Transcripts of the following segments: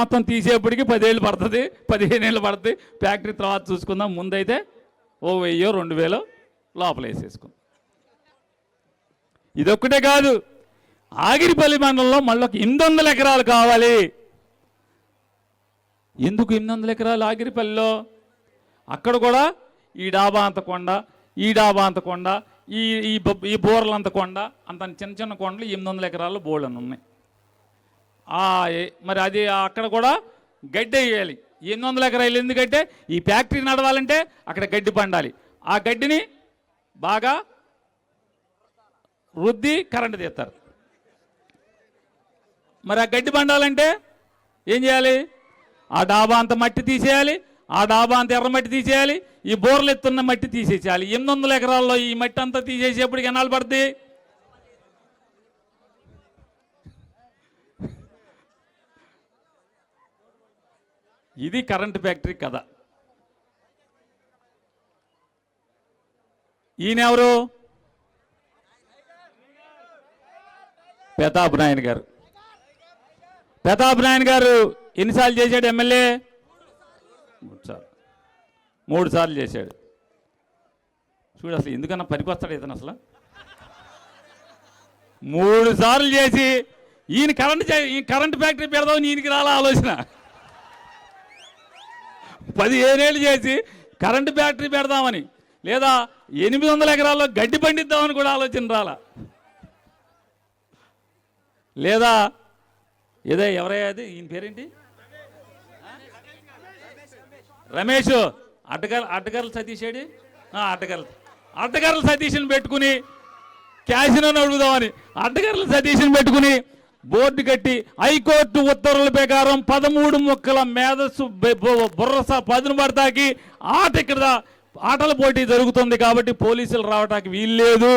మొత్తం తీసేపటికి పదేళ్ళు పడుతుంది. పదిహేను ఏళ్ళు పడుతుంది. ఫ్యాక్టరీ తర్వాత చూసుకుందాం. ముందైతే ఓ వెయ్యో రెండు వేలో లోపల వేసేసుకుందాం ఇదొక్కటే కాదు. ఆగిరిపల్లి మండలంలో మళ్ళీ ఒక ఎనిమిది వందల ఎకరాలు కావాలి. ఎందుకు ఎనిమిది వందల ఎకరాలు ఆగిరిపల్లిలో? అక్కడ కూడా ఈ డాబా అంత కొండ ఈ డాబా అంత కొండ ఈ ఈ బోర్లంత కొండ అంత చిన్న చిన్న కొండలు ఎనిమిది వందల ఎకరాలు బోర్లను ఉన్నాయి. మరి అది అక్కడ కూడా గడ్డి వేయాలి. ఎనిమిది వందల ఎకరాలు ఎందుకంటే ఈ ఫ్యాక్టరీ నడవాలంటే అక్కడ గడ్డి పండాలి. ఆ గడ్డిని బాగా రుద్ది కరెంటు తీస్తారు. మరి ఆ గడ్డి పండాలంటే ఏం చేయాలి? ఆ డాబా అంత మట్టి తీసేయాలి ఆ డాబా అంత ఎర్ర మట్టి తీసేయాలి ఈ బోర్లు ఎత్తున్న మట్టి తీసేసేయాలి. ఎనిమిది వందల ఎకరాల్లో ఈ మట్టి అంతా తీసేసేపటికి ఎన్నాళ్ళు పడుతుంది ఇది కరెంట్ ఫ్యాక్టరీ కథ. ఈయన ఎవరు ప్రతాప్ నాయన్ గారు. ప్రతాప్ నాయన్ గారు ఎన్నిసార్లు చేశాడు ఎమ్మెల్యే? మూడుసార్లు మూడు సార్లు చేశాడు. చూడు అసలు ఎందుకన్నా పనికొస్తాడు ఇతను అసలు? మూడు సార్లు చేసి ఈయన కరెంట్ ఈ కరెంట్ ఫ్యాక్టరీ పెడదాం ఈయనకి రాలా ఆలోచన? పదిహేనేళ్ళు చేసి కరెంటు బ్యాటరీ పెడదామని లేదా ఎనిమిది వందల ఎకరాల్లో గడ్డి పండిద్దామని కూడా ఆలోచన రాలా. లేదా ఏదో ఎవరయ్యా అది? ఈయన పేరేంటి? రమేష్. అడ్డగర్ అడ్డగర్ల సతీష్ ఏడి? ఆ, అడ్డగర్ల అడ్డగర్ల సతీష్ని పెట్టుకుని క్యాసినో అడుగుదామని. అడ్డగర్ల సతీష్ని పెట్టుకుని బోర్డు కట్టి హైకోర్టు ఉత్తర్వుల ప్రకారం పదమూడు ముక్కల మేధస్సు బుర్రస పదును పడతాకి ఆట ఇక్కడ ఆటల పోటీ జరుగుతుంది కాబట్టి పోలీసులు రావటానికి వీల్లేదు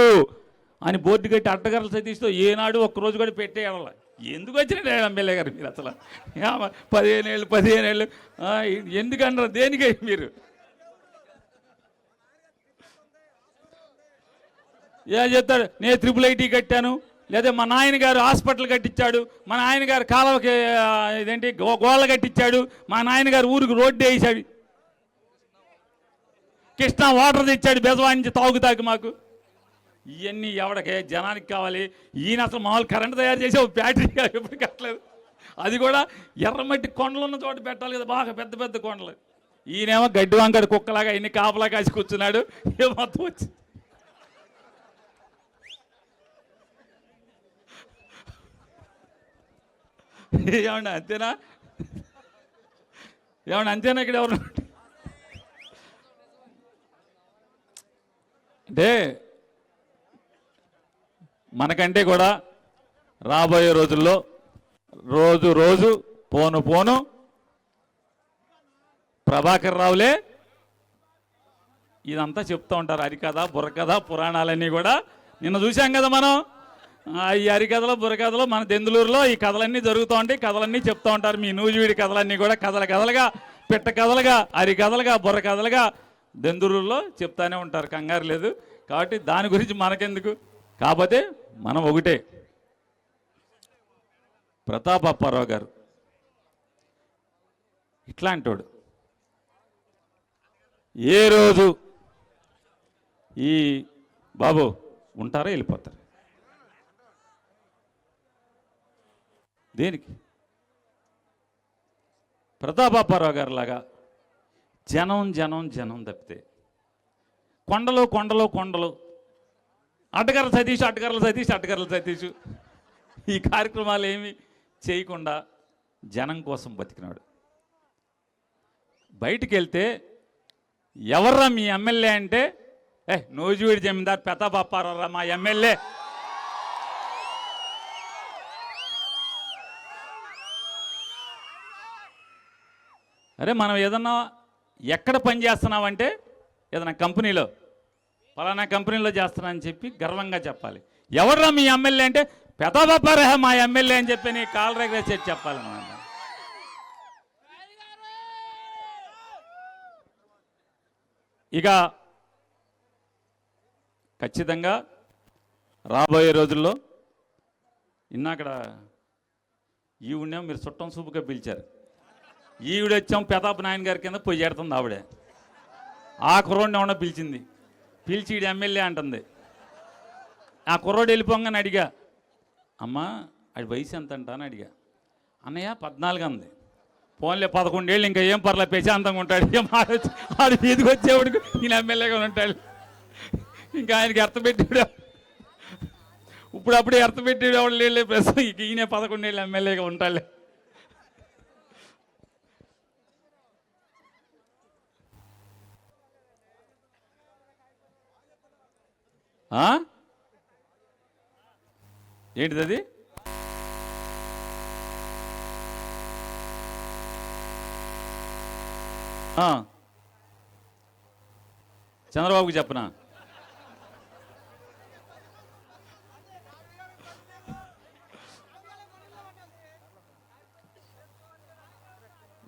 అని బోర్డు కట్టి అడ్డగర్ల సతీష్తో ఏనాడు ఒక్కరోజు కూడా పెట్టేయాల ఎందుకు వచ్చిన ఎమ్మెల్యే గారు మీరు అసలు? ఏమ, పదిహేను ఏళ్ళు పదిహేను ఏళ్ళు. ఎందుకంటారు దేనికై మీరు? ఏ చెప్తాడు నేను త్రిపుల్ ఐటీ కట్టాను. లేదా మా నాయనగారు హాస్పిటల్ కట్టించాడు మా నాయనగారు కాలువకి ఇదేంటి గో- గోళ్ళ కట్టించాడు మా నాయనగారు ఊరికి రోడ్డు వేసాడు. కృష్ణ వాటర్ తెచ్చాడు బెజవాయించి తాగుతాకి మాకు. ఇవన్నీ ఎవడకే జనానికి కావాలి? ఈయన అసలు మామూలు కరెంట్ తయారు చేసే ఒక ఫ్యాక్టరీ ఎప్పుడు కట్టలేదు. అది కూడా ఎర్రమట్టి కొండలు ఉన్న చోట పెట్టాలి కదా బాగా పెద్ద పెద్ద కొండలు. ఈయనేమో గడ్డి వంకడు కుక్కలాగా ఇన్ని కాపలా కాసి కూర్చున్నాడు ఏ మొత్తం వచ్చి ఏమన్నా అంతేనా? ఏమన్నా అంతేనా ఇక్కడ ఎవరు? అంటే మనకంటే కూడా రాబోయే రోజుల్లో రోజు రోజు పోను పోను ప్రభాకర్ రావులే ఇదంతా చెప్తూ ఉంటారు హరికథ బుర్రకథ పురాణాలన్నీ కూడా నిన్న చూసాం కదా మనం. ఈ అరికథలు బుర్రకథలు మన దెందులూరులో ఈ కథలన్నీ జరుగుతూ ఉంటాయి కథలన్నీ చెప్తూ ఉంటారు. మీ నూజివీడి కథలన్నీ కూడా కథల కథలుగా పిట్ట కథలుగా అరికథలుగా బుర్రకథలుగా బుర్ర కథలుగా దెందులూరులో చెప్తానే ఉంటారు. కంగారు లేదు. కాబట్టి దాని గురించి మనకెందుకు? కాకపోతే మనం ఒకటే. ప్రతాప్ అప్పారావు గారు. ఇట్లాంటోడు. ఏ రోజు ఈ బాబు ఉంటారా వెళ్ళిపోతారు. దేనికి? ప్రతాపాపారావు గారు లాగా జనం జనం జనం తప్పితే. కొండలు కొండలు కొండలు. అడ్డగర్ల సతీష్ అడ్డగర్ల సతీష్ అడ్డగర్ల సతీష్. ఈ కార్యక్రమాలు ఏమి చేయకుండా జనం కోసం బతికినాడు. బయటికి వెళ్తే ఎవర్రా మీ ఎమ్మెల్యే అంటే ఏ నోజువీడి జమీందార్ పెతాపప్పారా మా ఎమ్మెల్యే. అరే మనం ఏదన్నా ఎక్కడ పని చేస్తున్నామంటే ఏదైనా కంపెనీలో ఫలానా కంపెనీలో చేస్తున్నా అని చెప్పి గర్వంగా చెప్పాలి. ఎవర్రా మీ ఎమ్మెల్యే అంటే పెతాపప్పారా మా ఎమ్మెల్యే అని చెప్పి నీ కాల్ రెగ్రెస్ చెప్పాలన్నమాట ఇక ఖచ్చితంగా రాబోయే రోజుల్లో ఇన్నాకడ ఈ ఉండే మీరు చుట్టం సూపుగా పిలిచారు. ఈవిడ వచ్చాం పెతాప నాయన గారి కింద పొయ్యి ఎడుతుంది ఆవిడే. ఆ కుర్రోడిని ఏమన్నా పిలిచింది. పిలిచి ఈడు ఎమ్మెల్యే అంటుంది. ఆ కుర్రోడు వెళ్ళిపోగానే అడిగా అమ్మా అది వయసు ఎంత అంట అని అడిగా. అన్నయ్య పద్నాలుగు అంది. ఫోన్లే పదకొండేళ్ళు ఇంకా ఏం పర్లే ప్రశాంతంగా ఉంటాడు. ఏం ఆడొచ్చి ఆడు మీదకి వచ్చేవాడికి నేను ఎమ్మెల్యేగా ఉంటాడు. ఇంకా ఆయనకి అర్థం పెట్టాడు ఇప్పుడు అప్పుడే అర్థం పెట్టాడు ఎవడు? లేలే ప్రస్తుతం ఇక ఈయన పదకొండేళ్ళు ఎమ్మెల్యేగా ఉంటాడు. ఏంటిది అది? చంద్రబాబుకి చెప్పనా?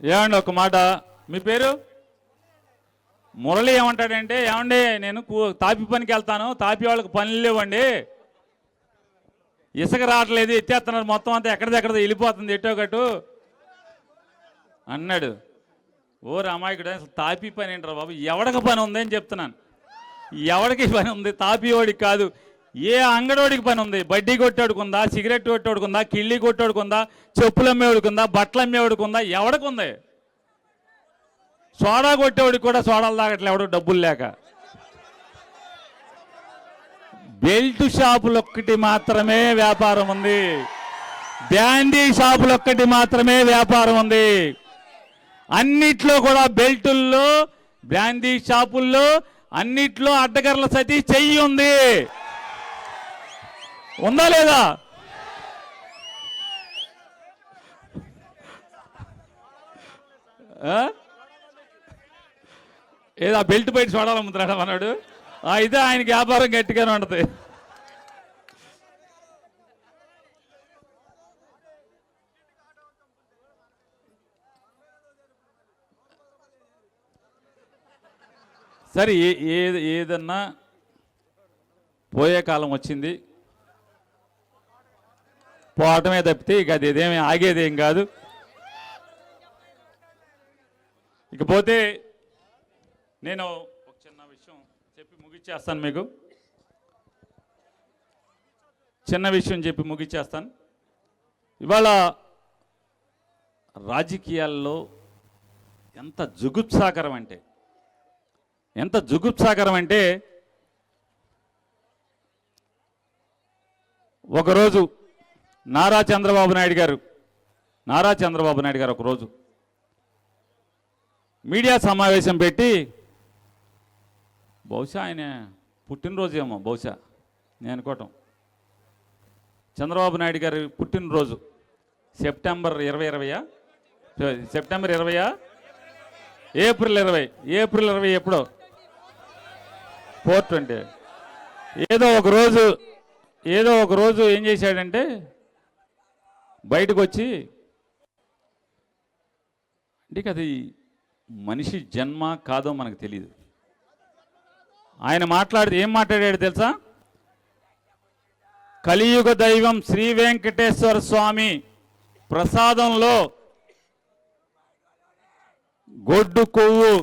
ఏమండి ఒక మాట. మీ పేరు? మురళి ఏమంటాడంటే ఏమండి నేను కూ- తాపి పనికి వెళ్తాను తాపి వాళ్ళకి పనులు లేవండి. ఇసుక రావట్లేదు ఎత్తేస్తున్నారు మొత్తం అంతా ఎక్కడిదెక్కడ వెళ్ళిపోతుంది ఎటో అన్నాడు. ఓ రామాయకుడు అసలు తాపి పని ఏంట్రా బాబు? ఎవడికి పని ఉందని చెప్తున్నాను. ఎవడికి పని ఉంది? తాపివాడికి కాదు. ఏ అంగడోడికి పని ఉంది? బడ్డీ కొట్టేడుకుందా సిగరెట్ కొట్టేడుకుందా కిళ్ళి కొట్టేడుకుందా చెప్పులు అమ్మేవాడుకుందా? బట్టలు అమ్మేవాడుకుందా? ఎవడికి ఉంది సోడా కొట్టేవాడికి కూడా సోడాలు తాగట్లే ఎవడో డబ్బులు లేక. బెల్ట్ షాపులొక్కటి మాత్రమే వ్యాపారం ఉంది. బ్యాండీ షాపులు ఒక్కటి మాత్రమే వ్యాపారం ఉంది. అన్నిట్లో కూడా బెల్టుల్లో బ్రాందీ షాపుల్లో అన్నిట్లో అడ్డగర్ల సతీ చెయ్యి ఉంది. ఉందా లేదా? ఆ? ఏదో ఆ బెల్ట్ బయట చూడాలమ్ముతున్నాడు అన్నాడు అయితే ఇదే ఆయనకి వ్యాపారం గట్టిగానే ఉంటుంది. సరే ఏ ఏది ఏదన్నా పోయే కాలం వచ్చింది. పోవటమే తప్పితే ఇక అది ఇదేమి ఆగేదేం కాదు. ఇకపోతే నేను ఒక చిన్న విషయం చెప్పి ముగిచ్చేస్తాను మీకు. చిన్న విషయం చెప్పి ముగిచ్చేస్తాను. ఇవాళ రాజకీయాల్లో ఎంత జుగుప్సాకరం అంటే ఎంత జుగుప్సాకరం అంటే ఒకరోజు నారా చంద్రబాబు నాయుడు గారు నారా చంద్రబాబు నాయుడు గారు ఒకరోజు మీడియా సమావేశం పెట్టి బహుశా ఆయన పుట్టినరోజేమో బహుశా. నేను అనుకోవటం. చంద్రబాబు నాయుడు గారి పుట్టినరోజు. సెప్టెంబర్ ఇరవై ఇరవయా? సెప్టెంబర్ ఇరవయా? ఏప్రిల్ ఇరవై. ఏప్రిల్ ఇరవై ఎప్పుడో? Four twenty. ఏదో ఒక రోజు ఏదో ఒక రోజు ఏం చేశాడంటే బయటకు వచ్చి అంటే అది మనిషి జన్మ కాదో మనకు తెలియదు ఆయన మాట్లాడితే ఏం మాట్లాడాడు తెలుసా? కలియుగ దైవం శ్రీ వెంకటేశ్వర స్వామి ప్రసాదంలో గొడ్డు కొవ్వు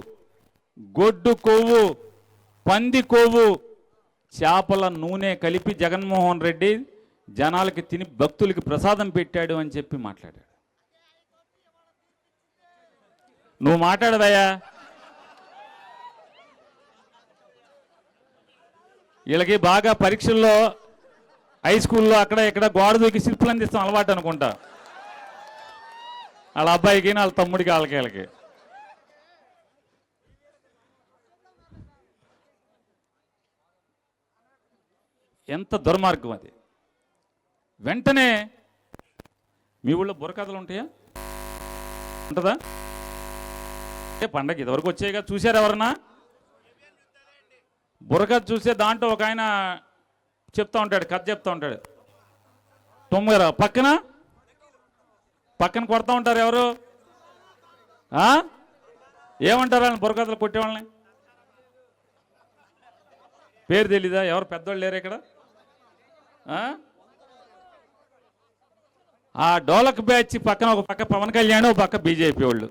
గొడ్డు కొవ్వు పంది కొవ్వు చేపల నూనె కలిపి జగన్మోహన్ రెడ్డి జనాలకి తిని భక్తులకి ప్రసాదం పెట్టాడు అని చెప్పి మాట్లాడాడు. నువ్వు మాట్లాడదయ్యా వీళ్ళకి బాగా పరీక్షల్లో హై స్కూల్లో అక్కడ ఇక్కడ గోడ దూకి శిల్పులు అందిస్తాం అలవాటు అనుకుంటా. వాళ్ళ అబ్బాయికి వాళ్ళ తమ్ముడికి వాళ్ళకి వీళ్ళకి. ఎంత దుర్మార్గం అది. వెంటనే మీ ఊళ్ళో బుర్రకథలు ఉంటాయా? ఉంటుందా? అంటే పండగ ఇదివరకు వచ్చాయిగా చూశారు ఎవరన్నా? బుర్రకథ చూస్తే దాంట్లో ఒక ఆయన చెప్తా ఉంటాడు కథ చెప్తా ఉంటాడు. తొమ్మిది పక్కన? పక్కన కొడతా ఉంటారు ఎవరు? ఏమంటారు వాళ్ళని బుర్రకథలు కొట్టేవాళ్ళని పేరు తెలీదా? ఎవరు పెద్దోళ్ళు లేరు ఇక్కడ? ఆ? డోలక్ బ్యాచ్ పక్కన ఒక పక్క పవన్ కళ్యాణ్ ఒక పక్క బీజేపీ వాళ్ళు.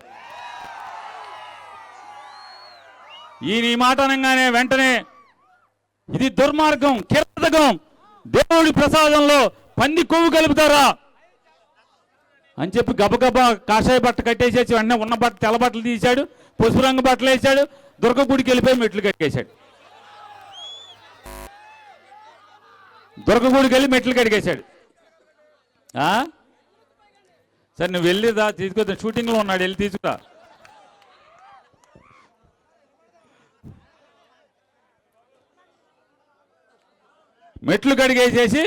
ఈయన ఈ మాట అనగానే వెంటనే ఇది దుర్మార్గం కీర్తకం దేవుడి ప్రసాదంలో పంది కొవ్వు కలుపుతారా? అని చెప్పి గబగబా కాషాయ బట్ట కట్టేసేసి వెంటనే ఉన్న బట్ట తెల్ల బట్టలు తీశాడు పసుపు రంగు బట్టలు వేసాడు దుర్గ గుడికి వెళ్ళిపోయి మెట్లు కట్టేశాడు దుర్గ గుడికి వెళ్ళి మెట్లు కడిగేశాడు. ఆ? సరే నువ్వు వెళ్ళిదా తీసుకొద్దా. షూటింగ్లో ఉన్నాడు వెళ్ళి తీసుకురా. మెట్లు కడిగేసేసి